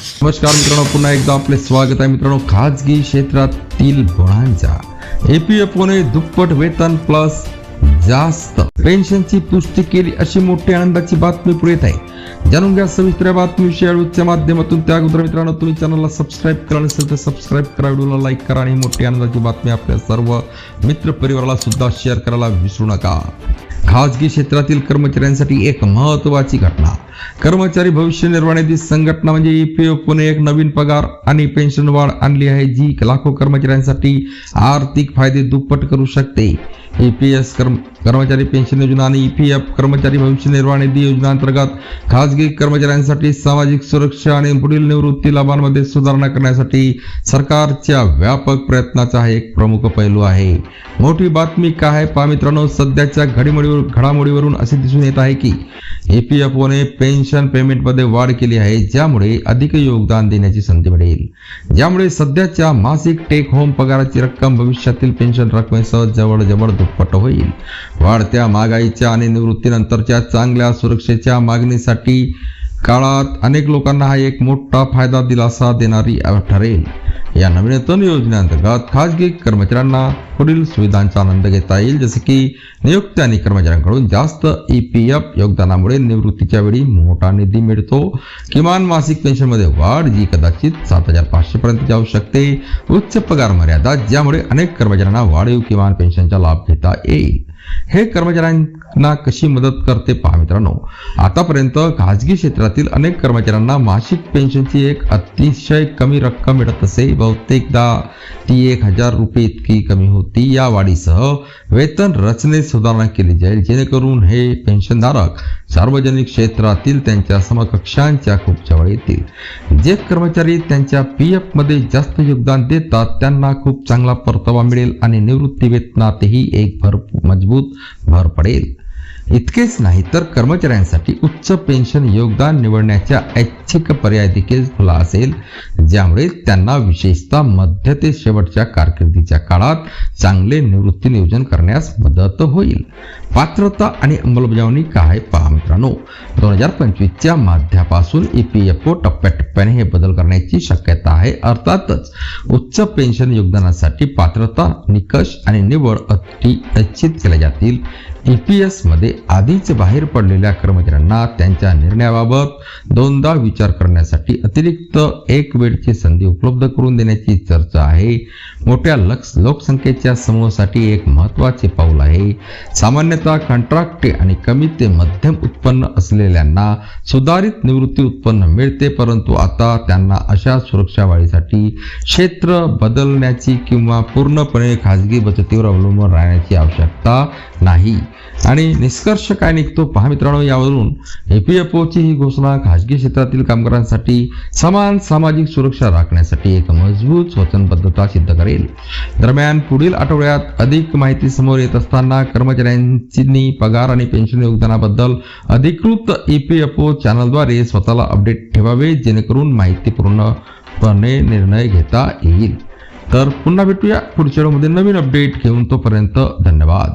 नमस्कार मित्रांनो पुन्हा एकदा आपले स्वागत आहे. मित्रांनो खाजगी क्षेत्रातील गुणांचा. एपीएफओने दुप्पट वेतन प्लस जास्त. पेन्शनची पुष्टी केली अशी मोठी आनंदाची बातमी पुढे येत आहे. जाणून घ्या सविस्तर या बातमीविषयी माध्यमातून. त्या अगोदर मित्रांनो तुम्ही चॅनलला सबस्क्राईब करा नसेल तर सबस्क्राईब करा. व्हिडिओला लाईक करा आणि मोठी आनंदाची बातमी आपल्या सर्व मित्र परिवाराला सुद्धा शेअर करायला विसरू नका. खाजगी क्षेत्रातील कर्मचाऱ्यांसाठी एक महत्वाची घटना. कर्मचारी भविष्य निर्वाह निधी संघटना म्हणजे ईपीएफने एक नवीन पगार आणि पेन्शन वाढ आणली आहे जी लाखो कर्मचाऱ्यांसाठी आर्थिक फायदे दुप्पट करू शकते. ईपीएस कर्म कर्मचारी पेन्शन योजना आणि ई पी एफ कर्मचारी भविष्य निर्वाह निधी योजनांतर्गत खाजगी कर्मचाऱ्यांसाठी सामाजिक सुरक्षा आणि पुढील निवृत्ती लाभांमध्ये सुधारणा करण्यासाठी सरकारच्या व्यापक प्रयत्नाचा हा एक प्रमुख पैलू आहे. मोठी बातमी काय आहे? पहा मित्रांनो सध्याच्या घडीमोडीवर घडामोडीवरून असे दिसून येत आहे की ईपीएफओने पेन्शन पेमेंटमध्ये वाढ केली आहे ज्यामुळे अधिक योगदान देण्याची संधी मिळेल. ज्यामुळे सध्याच्या मासिक टेक होम पगाराची रक्कम भविष्यातील पेन्शन रकमेसह जवळजवळ दुप्पट होईल. वाढत्या महागाईच्या आणि निवृत्तीनंतरच्या चांगल्या सुरक्षेच्या मागणीसाठी काळात अनेक लोकांना हा एक मोठा फायदा दिलासा देणारी ठरेल या नवीनतम योजनेअंतर्गत खाजगी कर्मचाऱ्यांना पुढील सुविधांचा आनंद घेता येईल. जसे की नियुक्ती आणि कर्मचाऱ्यांकडून जास्त ई पी एफ योगदानामुळे निवृत्तीच्या वेळी मोठा निधी मिळतो. किमान मासिक पेन्शनमध्ये वाढ जी कदाचित सात हजार पाचशेपर्यंत जाऊ शकते. उच्च पगार मर्यादा ज्यामुळे अनेक कर्मचाऱ्यांना वाढीव किमान पेन्शनचा लाभ घेता येईल. हे कर्मचाऱ्यां ना कशी मदत करते पहा मित्रांनो. आतापर्यंत खाजगी क्षेत्रातील अनेक कर्मचाऱ्यांना मासिक पेन्शनची एक अतिशय कमी रक्कम मिळत असे. बहुतेकदा ती एक हजार रुपये इतकी कमी होती. या वाढीसह वेतन रचनेत सुधारणा केली जाईल. जेणेकरून हे पेन्शनधारक सार्वजनिक क्षेत्रातील त्यांच्या समकक्षांच्या खूप जवळ येतील. जे कर्मचारी त्यांच्या पी एफमध्ये जास्त योगदान देतात त्यांना खूप चांगला परतावा मिळेल आणि निवृत्ती वेतनातही एक भर मजबूत भर पडेल. इतकेच नाही तर कर्मचाऱ्यांसाठी उच्च पेन्शन योगदान निवडण्याचा ऐच्छिक पर्याय देखील खुला असेल. ज्यामुळे त्यांना विशेषतः मध्य ते शेवटच्या कारकिर्दीच्या काळात चांगले निवृत्ती नियोजन करण्यास मदत होईल. पात्रता आणि अंमलबजावणी काय पहा मित्रांनो? दोन हजार पंचवीसच्या माध्यापासून ई पी एफ ओ टप्प्याटप्प्याने हे बदल करण्याची शक्यता आहे. अर्थातच उच्च पेन्शन योगदानासाठी पात्रता निकष आणि निवड अटी निश्चित केल्या जातील. ई पी एसमध्ये आधीच बाहेर पडलेल्या कर्मचाऱ्यांना त्यांच्या निर्णयाबाबत दोनदा विचार करण्यासाठी अतिरिक्त एक वेळची संधी उपलब्ध करून देण्याची चर्चा आहे. मोठ्या लक्ष लोकसंख्येच्या समूहासाठी एक महत्त्वाचे पाऊल आहे. सामान्यतः कॉन्ट्रॅक्ट आणि कमी ते मध्यम उत्पन्न असलेल्यांना सुधारित निवृत्ती उत्पन्न मिळते परंतु आता त्यांना अशा सुरक्षा वाढीसाठी क्षेत्र बदलण्याची किंवा पूर्णपणे खाजगी बचतीवर अवलंबून राहण्याची आवश्यकता नाही. आणि निष्कर्ष काय निघतो पहा मित्रांनो यावरून एपीएफओची ही घोषणा खाजगी क्षेत्रातील कामगारांसाठी समान सामाजिक सुरक्षा राखण्यासाठी एक मजबूत वचनबद्धता सिद्ध करेल. दरम्यान पुढील आठवड्यात अधिक माहिती समोर येत असताना कर्मचाऱ्यांची पगार आणि पेन्शन योगदानाबद्दल अधिकृत ईपीएफओ चॅनलद्वारे स्वतःला अपडेट ठेवावे जेणेकरून माहिती पूर्णपणे निर्णय घेता येईल. तर पुन्हा भेटूया पुढच्या व्हिडिओमध्ये नवीन अपडेट घेऊन तोपर्यंत धन्यवाद.